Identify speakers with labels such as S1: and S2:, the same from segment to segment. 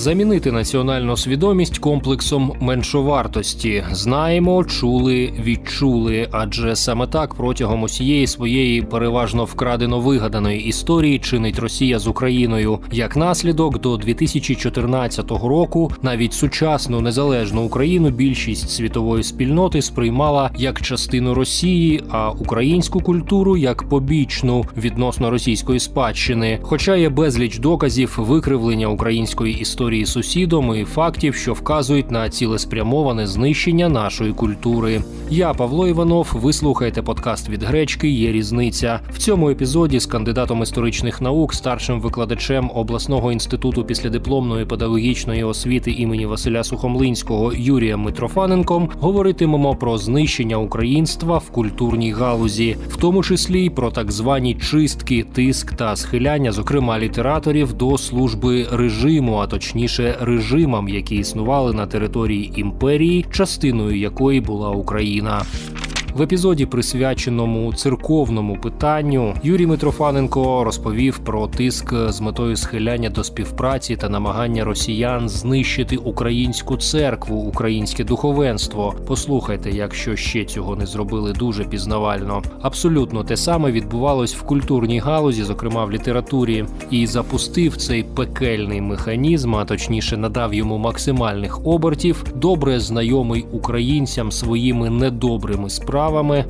S1: Замінити національну свідомість комплексом меншовартості. Знаємо, чули, відчули. Адже саме так протягом усієї своєї переважно вкрадено вигаданої історії чинить Росія з Україною. Як наслідок, до 2014 року навіть сучасну незалежну Україну більшість світової спільноти сприймала як частину Росії, а українську культуру як побічну відносно російської спадщини. Хоча є безліч доказів викривлення української історії сусідом і фактів, що вказують на цілеспрямоване знищення нашої культури. Я Павло Іванов. Ви слухаєте подкаст від гречки. Є різниця в цьому епізоді з кандидатом історичних наук, старшим викладачем обласного інституту післядипломної педагогічної освіти імені Василя Сухомлинського Юрієм Митрофаненком говоритимемо про знищення українства в культурній галузі, в тому числі й про так звані чистки, тиск та схиляння, зокрема літераторів до служби режиму, а точніше режимам, які існували на території імперії, частиною якої була Україна. В епізоді, присвяченому церковному питанню, Юрій Митрофаненко розповів про тиск з метою схиляння до співпраці та намагання росіян знищити українську церкву, українське духовенство. Послухайте, якщо ще цього не зробили дуже пізнавально. Абсолютно те саме відбувалось в культурній галузі, зокрема в літературі, і запустив цей пекельний механізм, а точніше надав йому максимальних обертів, добре знайомий українцям своїми недобрими справами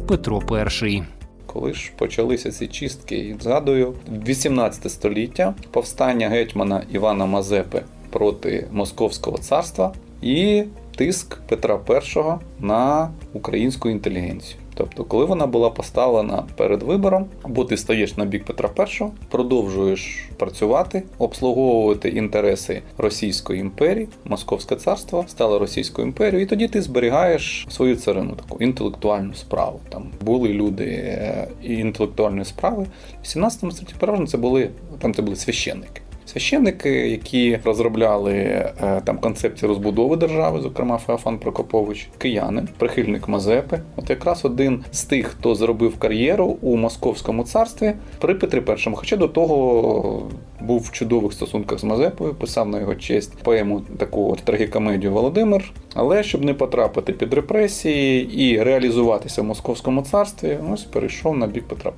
S1: Петро І.
S2: Коли ж почалися ці чистки, і згадую, 18 століття повстання гетьмана Івана Мазепи проти Московського царства і тиск Петра І на українську інтелігенцію. Тобто, коли вона була поставлена перед вибором, або ти стаєш на бік Петра І, продовжуєш працювати, обслуговувати інтереси Російської імперії, Московське царство стало Російською імперією, і тоді ти зберігаєш свою царину, таку інтелектуальну справу. Там були люди е, і інтелектуальної справи. В 17 столітті переважно це були там це були священники. Священники, які розробляли е, там концепцію розбудови держави, зокрема Феофан Прокопович, киянин, прихильник Мазепи, от якраз один з тих, хто зробив кар'єру у Московському царстві при Петрі І. Хоча до того був в чудових стосунках з Мазепою, писав на його честь поему таку от трагікомедію Володимир. Але щоб не потрапити під репресії і реалізуватися в Московському царстві, ось перейшов на бік Петра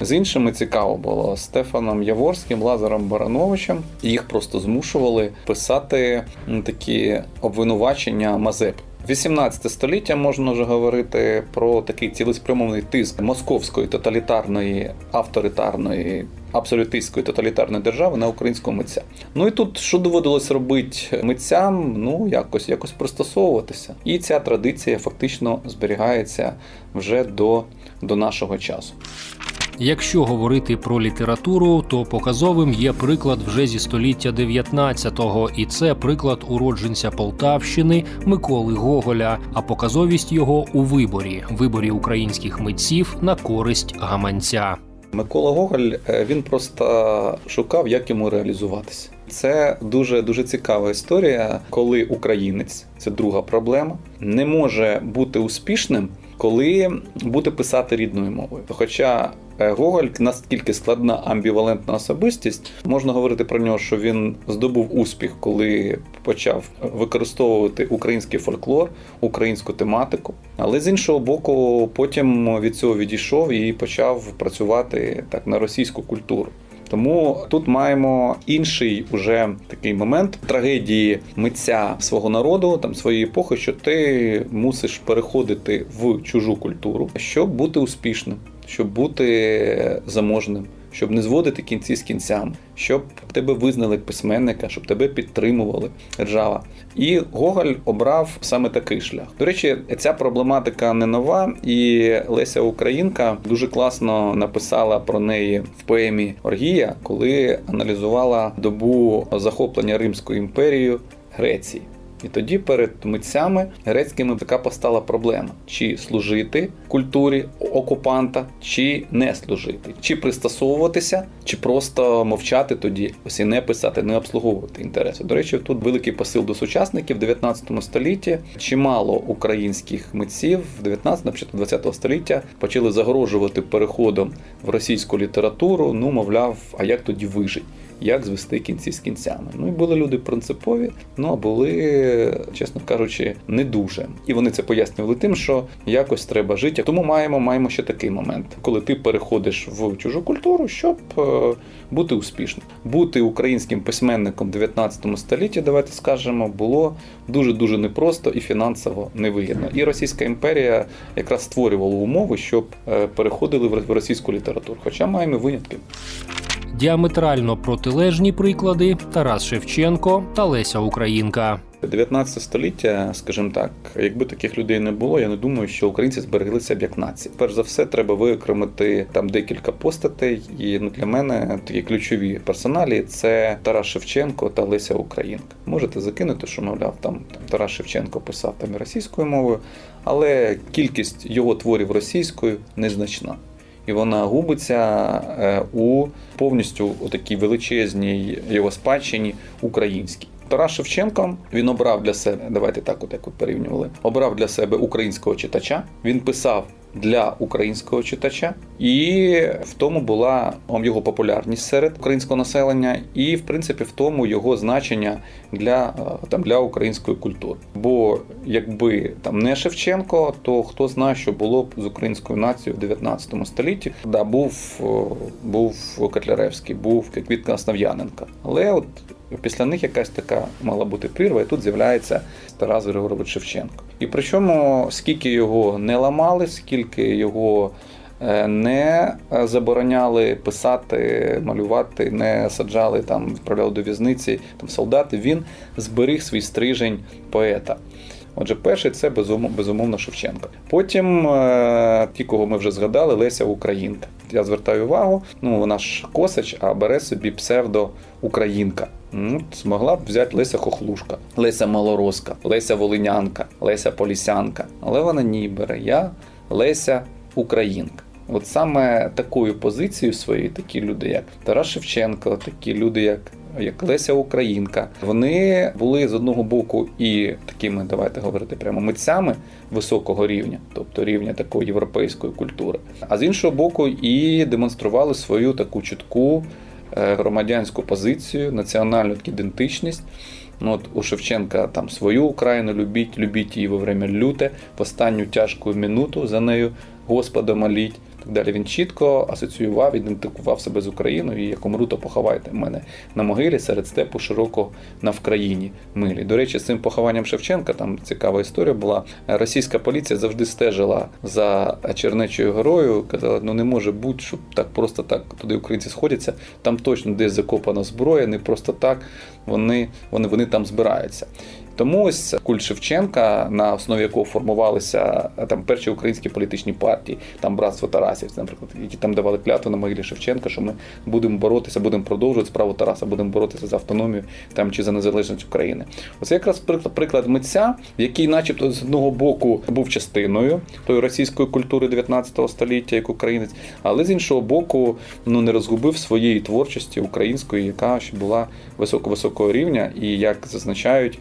S2: І. З іншими цікаво було Стефаном Яворським, Лазаром Барановичем. Їх просто змушували писати такі обвинувачення Мазеп. 18 століття можна вже говорити про такий цілеспрямований тиск московської тоталітарної авторитарної. Абсолютистської тоталітарної держави на українського митця. Ну і тут що доводилось робити митцям? Ну якось якось пристосовуватися. І ця традиція фактично зберігається вже до, до нашого часу.
S1: Якщо говорити про літературу, то показовим є приклад вже зі століття 19-го, і це приклад уродженця Полтавщини Миколи Гоголя. А показовість його у виборі виборі українських митців на користь гаманця.
S2: Микола Гоголь е, він просто шукав, як йому реалізуватися. Це дуже дуже цікава історія, коли українець це друга проблема, не може бути успішним, коли буде писати рідною мовою. Хоча Гоголь наскільки складна амбівалентна особистість, можна говорити про нього, що він здобув успіх, коли почав використовувати український фольклор, українську тематику. Але з іншого боку, потім від цього відійшов і почав працювати так на російську культуру. Тому тут маємо інший уже такий момент трагедії митця свого народу, там своєї епохи, що ти мусиш переходити в чужу культуру, щоб бути успішним, щоб бути заможним. Щоб не зводити кінці з кінцями, щоб тебе визнали письменника, щоб тебе підтримували держава. І Гоголь обрав саме такий шлях. До речі, ця проблематика не нова, і Леся Українка дуже класно написала про неї в поемі Оргія, коли аналізувала добу захоплення Римською імперією Греції. І тоді перед митцями грецькими така постала проблема: чи служити культурі окупанта, чи не служити, чи пристосовуватися, чи просто мовчати тоді, ось і не писати, не обслуговувати інтереси. До речі, тут великий посил до сучасників в 19 столітті. Чимало українських митців в 19 на початку 20 століття почали загрожувати переходом в російську літературу. Ну, мовляв, а як тоді вижить? Як звести кінці з кінцями. Ну і були люди принципові, ну а були, чесно кажучи, не дуже. І вони це пояснювали тим, що якось треба жити. Тому маємо, маємо ще такий момент, коли ти переходиш в чужу культуру, щоб е, бути успішним. Бути українським письменником 19 столітті, давайте скажемо, було дуже дуже непросто і фінансово невигідно. І Російська імперія якраз створювала умови, щоб е, переходили в російську літературу. Хоча маємо винятки.
S1: Діаметрально протилежні приклади Тарас Шевченко та Леся Українка.
S2: 19 століття, скажімо так, якби таких людей не було, я не думаю, що українці збереглися б як нація. Перш за все, треба виокремити там декілька постатей. І ну, для мене такі ключові персоналі це Тарас Шевченко та Леся Українка. Можете закинути, що мовляв, там, там Тарас Шевченко писав там і російською мовою, але кількість його творів російською незначна. І вона губиться е, у повністю у такій величезній його спадщині українській. Тарас Шевченко він обрав для себе, давайте так, от як ви порівнювали, обрав для себе українського читача. Він писав для українського читача, і в тому була його популярність серед українського населення, і в принципі в тому його значення для, е, там, для української культури. Бо якби там не Шевченко, то хто знає, що було б з українською нацією в 19 столітті. Да, був, був Котляревський, був Квітка Основ'яненка. Але от після них якась така мала бути прірва, і тут з'являється Тарас Григорович Шевченко. І причому скільки його не ламали, скільки його е, не е, забороняли писати, малювати, не саджали там, відправляли до в'язниці там солдати. Він зберіг свій стрижень поета. Отже, перший це безумовно, Шевченко. Потім е, ті, кого ми вже згадали, Леся Українка. Я звертаю увагу, ну вона ж косач, а бере собі псевдо Українка. Ну, змогла б взяти Леся Хохлушка, Леся Малороска, Леся Волинянка, Леся Полісянка. Але вона ні бере. Я Леся Українка. От саме такою позицією своєю такі люди, як Тарас Шевченко, такі люди, як як Леся Українка, вони були з одного боку і такими, давайте говорити прямо митцями високого рівня, тобто рівня такої європейської культури, а з іншого боку, і демонстрували свою таку чітку громадянську позицію, національну ідентичність. Ну, от у Шевченка там свою Україну любіть, любіть її во время люте, в останню тяжку минуту за нею Господа моліть. Так далі він чітко асоціював, ідентифікував себе з Україною і як умру, то поховайте мене на могилі серед степу широко на Вкраїні милі. До речі, з цим похованням Шевченка там цікава історія була. Російська поліція завжди стежила за Чернечою горою. Казала, ну не може бути, щоб так просто так туди українці сходяться. Там точно десь закопана зброя, не просто так вони, вони, вони там збираються. Тому ось культ Шевченка, на основі якого формувалися е, там перші українські політичні партії, там братство Тарасівців, наприклад, які там давали клятву на могилі Шевченка, що ми будемо боротися, будемо продовжувати справу Тараса, будемо боротися за автономію там чи за незалежність України. Оце якраз приклад, митця, який, начебто, з одного боку був частиною тої російської культури 19 століття, як українець, але з іншого боку, ну не розгубив своєї творчості української, яка ще була високо-високого рівня, і як зазначають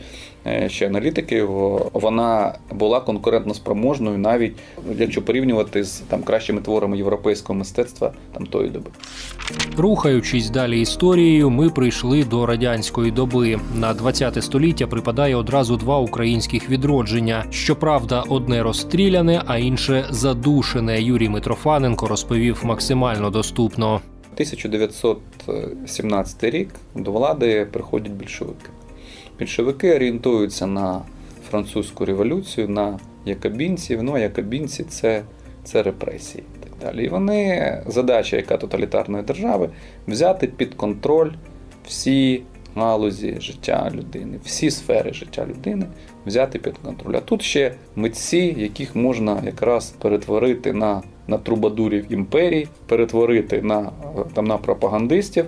S2: ще аналітики його, вона була конкурентно спроможною, навіть якщо порівнювати з там кращими творами європейського мистецтва там тої доби.
S1: Рухаючись далі історією, ми прийшли до радянської доби. На 20-те століття припадає одразу два українських відродження. Щоправда, одне розстріляне, а інше задушене. Юрій Митрофаненко розповів максимально доступно.
S2: 1917 рік до влади приходять більшовики. Більшовики орієнтуються на французьку революцію, на якобінців. Ну а якобінці це, це репресії. і Так далі. І вони, задача, яка тоталітарної держави, взяти під контроль всі галузі життя людини, всі сфери життя людини взяти під контроль. А тут ще митці, яких можна якраз перетворити на, на трубадурів імперії, перетворити на, там, на пропагандистів.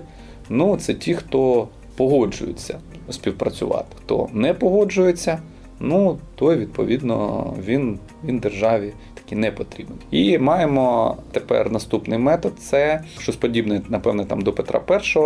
S2: Ну, це ті, хто погоджуються співпрацювати. Хто не погоджується, ну той відповідно він, він державі таки не потрібен. І маємо тепер наступний метод: це щось подібне, напевне, там до Петра І.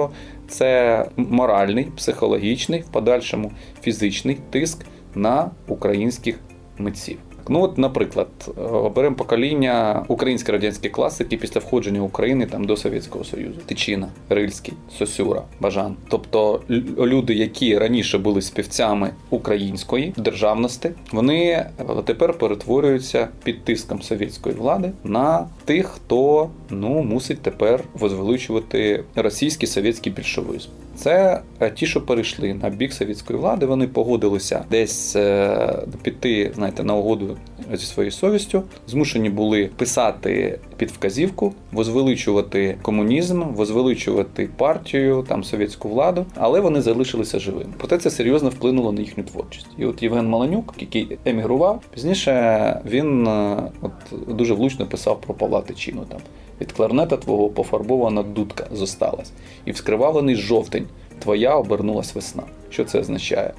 S2: Це моральний, психологічний, в подальшому фізичний тиск на українських митців. Ну, от, наприклад, е, беремо покоління української радянської класики після входження України там до Совєтського Союзу. Тичина, Рильський, Сосюра, Бажан. Тобто люди, які раніше були співцями української державності, вони е, тепер перетворюються під тиском совєтської влади на тих, хто ну мусить тепер возвеличувати російський совєтський більшовизм. Це е, ті, що перейшли на бік совєтської влади, вони погодилися десь е, піти, знаєте, на угоду зі своєю совістю, змушені були писати під вказівку, возвеличувати комунізм, возвеличувати партію, там совєтську владу, але вони залишилися живими. Проте це серйозно вплинуло на їхню творчість. І от Євген Маланюк, який емігрував, пізніше він е, от дуже влучно писав про Павла Тичину там. Від кларнета твого пофарбована дудка зосталась, і вскривавлений жовтень твоя обернулась весна. Що це означає?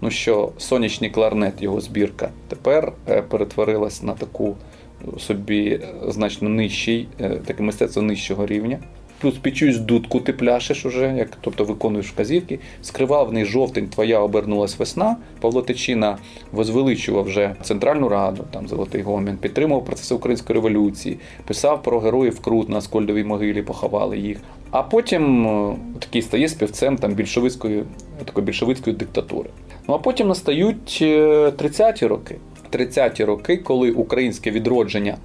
S2: Ну що сонячний кларнет, його збірка, тепер е, перетворилась на таку е, собі е, значно нижчий, таке мистецтво нижчого рівня. Чиюсь дудку ти пляшеш уже, як, тобто виконуєш вказівки. Скривавний жовтень, твоя обернулась весна. Павло Тичина возвеличував вже Центральну Раду, там Золотий Гомін, підтримував процеси української революції, писав про героїв Крут на Скольдовій могилі, поховали їх. А потім е, такий стає співцем там більшовицької, такої більшовицької диктатури. Ну а потім настають е, 30-ті роки. 30-ті роки, коли українське відродження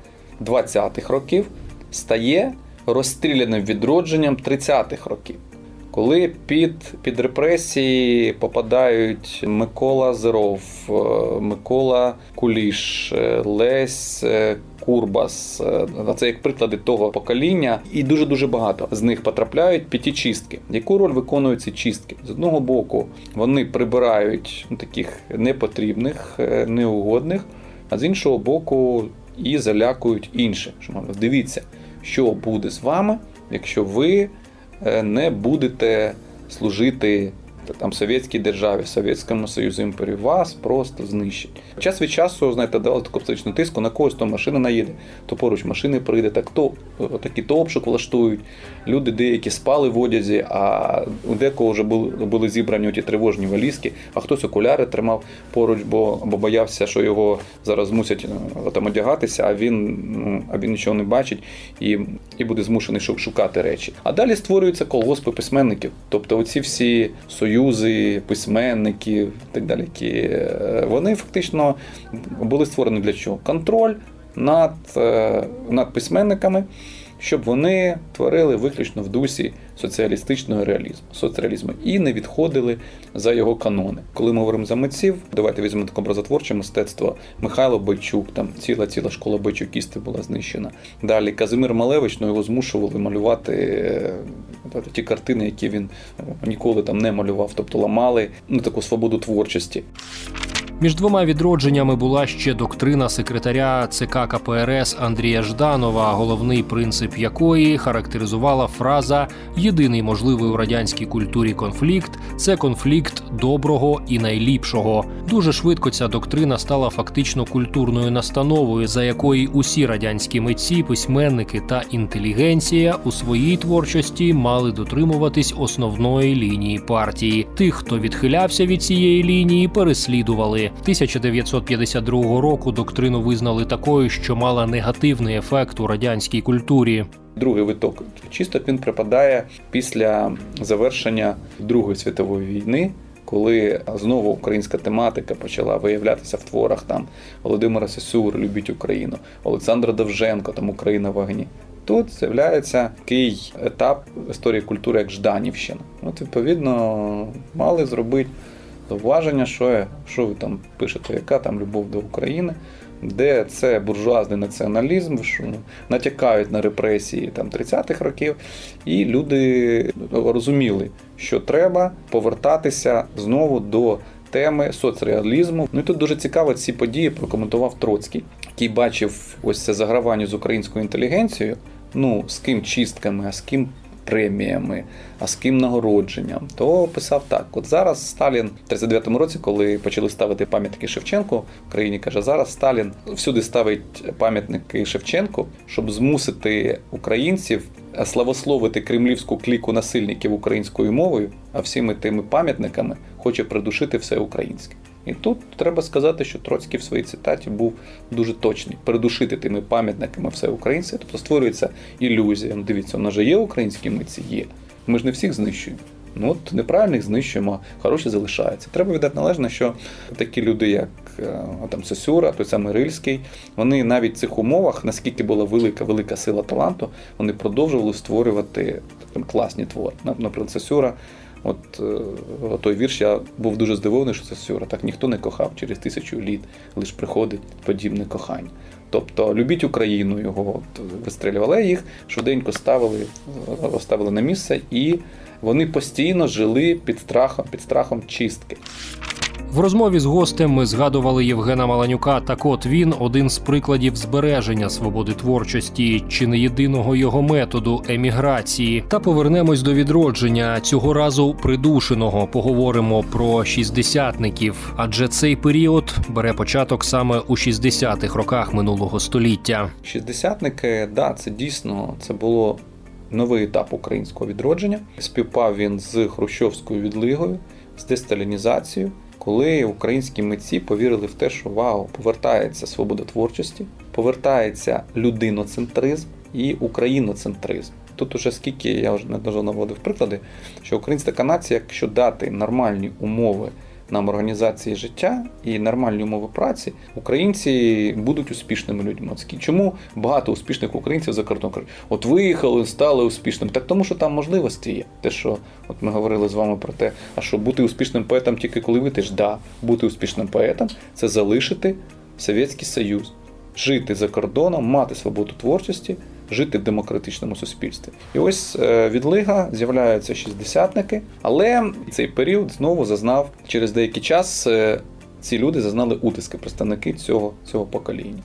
S2: 20-х років стає розстріляним відродженням 30-х років. Коли під, під репресії попадають Микола Зеров, е, Микола Куліш, е, Лесь е, Курбас, це як приклади того покоління, і дуже дуже багато з них потрапляють під ті чистки. Яку роль виконують ці чистки? З одного боку, вони прибирають ну, таких непотрібних, неугодних, а з іншого боку, і залякують інших. Що дивіться, що буде з вами, якщо ви е, не будете служити там совєтській державі, Совєтському Союзу імперії, вас просто знищать. Час від часу, знаєте, дали таку психічну тиску, на когось то машина наїде, то поруч машини прийде, так то е, такі то обшук влаштують. Люди деякі спали в одязі, а у декого вже були, були зібрані ті тривожні валізки, а хтось окуляри тримав поруч, бо, бо боявся, що його зараз змусять е, там одягатися, а він, ну, а він нічого не бачить і, і буде змушений шукати речі. А далі створюються колгоспи письменників. Тобто оці всі союзи письменників і так далі, е, вони фактично були створені для чого? Контроль над, е, над письменниками, щоб вони творили виключно в дусі соціалістичного реалізму, соцреалізму і не відходили за його канони. Коли ми говоримо за митців, давайте візьмемо таке образотворче мистецтво. Михайло Бойчук, там ціла ціла школа бойчукістів була знищена. Далі Казимир Малевич, ну його змушували малювати е, ті картини, які він е, ніколи там не малював, тобто ламали ну таку свободу творчості.
S1: Між двома відродженнями була ще доктрина секретаря ЦК КПРС Андрія Жданова, головний принцип якої характеризувала фраза Єдиний можливий у радянській культурі конфлікт це конфлікт доброго і найліпшого. Дуже швидко ця доктрина стала фактично культурною настановою, за якої усі радянські митці, письменники та інтелігенція у своїй творчості мали дотримуватись основної лінії партії. Тих, хто відхилявся від цієї лінії, переслідували. 1952 року доктрину визнали такою, що мала негативний ефект у радянській культурі.
S2: Другий виток чисток він припадає після завершення Другої світової війни, коли знову українська тематика почала виявлятися в творах там Володимира Сесюр, Любіть Україну, Олександра Довженко, там Україна в вогні. Тут з'являється такий етап історії культури, як Жданівщина. От, відповідно, мали зробити зауваження, що, що ви там пишете, яка там любов до України, де це буржуазний націоналізм, що натякають на репресії там 30-х років, і люди розуміли, що треба повертатися знову до теми соцреалізму. Ну і тут дуже цікаво ці події прокоментував Троцький, який бачив ось це загравання з українською інтелігенцією. Ну, з ким чистками, а з ким преміями, а з ким нагородженням, то писав так: от зараз Сталін в 39-му році, коли почали ставити пам'ятники Шевченку в країні, каже, зараз Сталін всюди ставить пам'ятники Шевченку, щоб змусити українців славословити кремлівську кліку насильників українською мовою, а всіми тими пам'ятниками хоче придушити все українське. І тут треба сказати, що Троцький в своїй цитаті був дуже точний. Передушити тими пам'ятниками все українське, тобто створюється ілюзія. Ну, Дивіться, у нас же є українські митці? Є. Ми ж не всіх знищуємо. Ну от неправильних знищуємо, хороші залишаються. Треба віддати належне, що такі люди, як е, там Сосюра, той самий Рильський, вони навіть в цих умовах, наскільки була велика, велика сила таланту, вони продовжували створювати там, класні твори. Наприклад, Сосюра, от е, той вірш, я був дуже здивований, що Сосюра так ніхто не кохав через тисячу літ, лише приходить подібне кохання. Тобто любіть Україну, його вистрілювали, їх швиденько ставили, ставили на місце, і вони постійно жили під страхом, під страхом чистки.
S1: В розмові з гостем ми згадували Євгена Маланюка. Так от він один з прикладів збереження свободи творчості, чи не єдиного його методу еміграції. Та повернемось до відродження цього разу придушеного. Поговоримо про шістдесятників, адже цей період бере початок саме у 60-х роках минулого століття.
S2: Шістдесятники, да, це дійсно це було новий етап українського відродження. Співпав він з Хрущовською відлигою, з десталінізацією, коли українські митці повірили в те, що вау, повертається свобода творчості, повертається людиноцентризм і україноцентризм. Тут уже скільки я вже не наводив приклади, що українська нація, якщо дати нормальні умови нам організації життя і нормальні умови праці, українці будуть успішними людьми. Чому багато успішних українців за кордон кажуть, от виїхали, стали успішними. Так тому, що там можливості є. Те, що от ми говорили з вами про те, а що бути успішним поетом тільки коли ви теж да, бути успішним поетом це залишити Совєтський Союз, жити за кордоном, мати свободу творчості. Жити в демократичному суспільстві, і ось е, відлига з'являються шістдесятники, але цей період знову зазнав через деякий час. е, ці люди зазнали утиски, представники цього, цього покоління.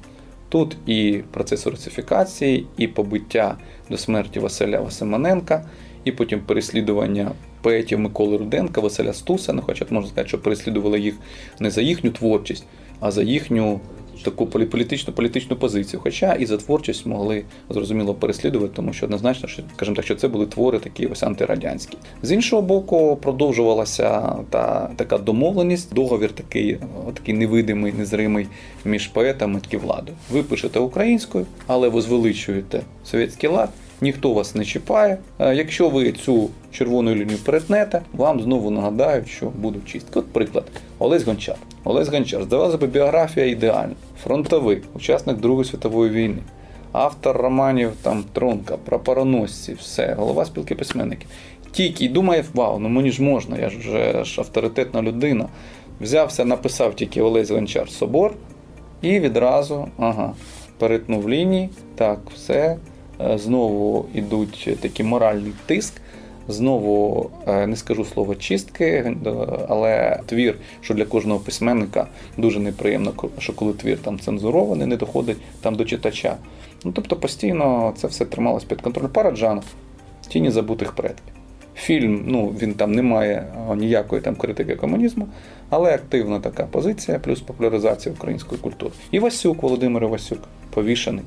S2: Тут і процес русифікації, і побиття до смерті Василя Васиманенка, і потім переслідування поетів Миколи Руденка, Василя Стусана, хоча можна сказати, що переслідували їх не за їхню творчість, а за їхню таку політичну політичну позицію. Хоча і за творчість могли зрозуміло переслідувати, тому що однозначно, що скажімо так, що це були твори такі ось антирадянські. З іншого боку, продовжувалася та така домовленість, договір такий, такий невидимий, незримий між поетами і владою. Ви пишете українською, але ви звеличуєте совєтський лад. Ніхто вас не чіпає. Е, Якщо ви цю червону лінію перетнете, вам знову нагадають, що будуть чистки. От приклад, Олесь Гончар. Олесь Гончар, здавалося б, біографія ідеальна. Фронтовик, учасник Другої світової війни, автор романів там Тронка, прапороносці, все, голова спілки письменників. Тільки думає, вау, ну мені ж можна, я ж вже ж авторитетна людина. Взявся, написав тільки Олесь Гончар собор, і відразу, ага, перетнув лінії, так, все. Е, Знову йдуть такий моральний тиск. Знову е, не скажу слово чистки, е, але твір, що для кожного письменника дуже неприємно, що коли твір там цензурований, не доходить там до читача. Ну тобто постійно це все трималось під контролем. Параджанов, тіні забутих предків. Фільм, ну він там не має ніякої там критики комунізму, але активна така позиція, плюс популяризація української культури. І Васюк, Володимир Васюк, повішений.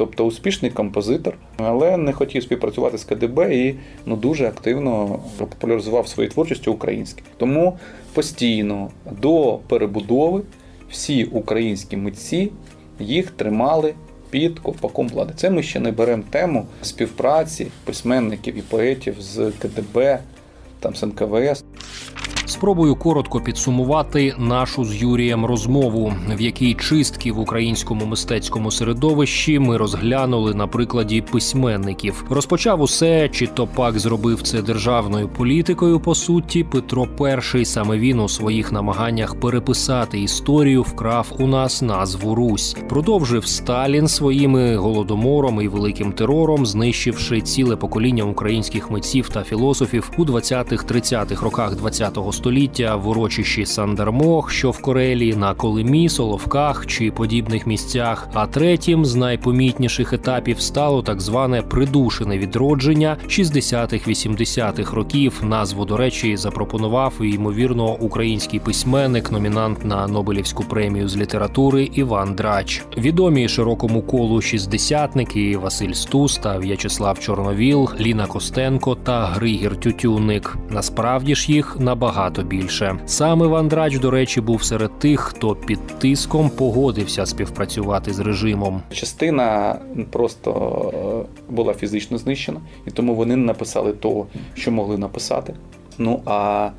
S2: Тобто успішний композитор, але не хотів співпрацювати з КДБ і ну дуже активно популяризував своєю творчістю українське. Тому постійно до перебудови всі українські митці їх тримали під ковпаком влади. Це ми ще не беремо тему співпраці письменників і поетів з КДБ, там з НКВС.
S1: Спробую коротко підсумувати нашу з Юрієм розмову, в якій чистки в українському мистецькому середовищі ми розглянули на прикладі письменників. Розпочав усе, чи то пак зробив це державною політикою. По суті, Петро І, саме він у своїх намаганнях переписати історію, вкрав у нас назву Русь. Продовжив Сталін своїми голодомором і великим терором, знищивши ціле покоління українських митців та філософів у 20-30-х роках ХХ століття в урочищі Сандармох, що в Корелі, на Колимі, Соловках чи подібних місцях. А третім з найпомітніших етапів стало так зване придушене відродження 60-х-80-х років. Назву, до речі, запропонував ймовірно український письменник, номінант на Нобелівську премію з літератури Іван Драч. Відомі широкому колу шістдесятники Василь Стус та В'ячеслав Чорновіл, Ліна Костенко та Григір Тютюнник. Насправді ж їх набагато набагато більше. Сам Іван Драч, до речі, був серед тих, хто під тиском погодився співпрацювати з режимом.
S2: Частина просто е, була фізично знищена, і тому вони не написали того, що могли написати. Ну а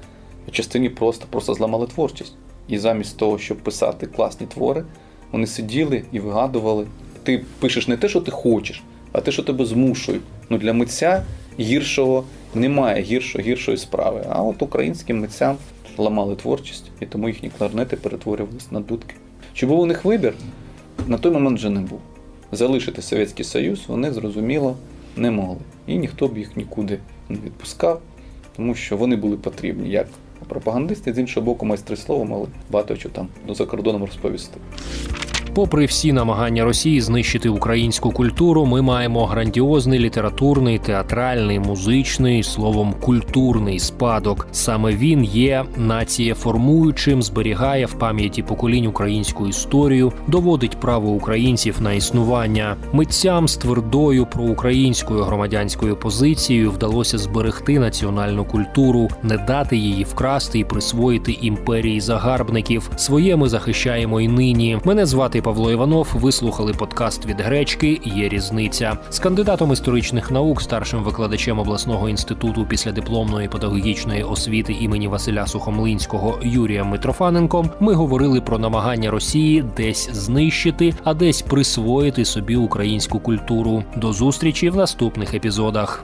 S2: частині просто, просто зламали творчість. І замість того, щоб писати класні твори, вони сиділи і вигадували. Ти пишеш не те, що ти хочеш, а те, що тебе змушують. Ну для митця гіршого немає гіршого, гіршої справи. А от українським митцям ламали творчість, і тому їхні кларнети перетворювалися на дудки. Чи був у них вибір? На той момент вже не був. Залишити Совєтський Союз вони зрозуміло не могли. І ніхто б їх нікуди не відпускав, тому що вони були потрібні як пропагандисти, з іншого боку, майстри слова могли багато чого там за кордоном розповісти.
S1: Попри всі намагання Росії знищити українську культуру, ми маємо грандіозний літературний, театральний, музичний, словом, культурний спадок. Саме він є націєформуючим, зберігає в пам'яті поколінь українську історію, доводить право українців на існування. Митцям з твердою проукраїнською громадянською позицією вдалося зберегти національну культуру, не дати її вкрасти і присвоїти імперії загарбників. Своє ми захищаємо і нині. Мене звати Павло Іванов. Ви слухали подкаст від гречки. Є різниця з кандидатом історичних наук, старшим викладачем обласного інституту післядипломної педагогічної освіти імені Василя Сухомлинського Юрієм Митрофаненком. Ми говорили про намагання Росії десь знищити, а десь присвоїти собі українську культуру. До зустрічі в наступних епізодах.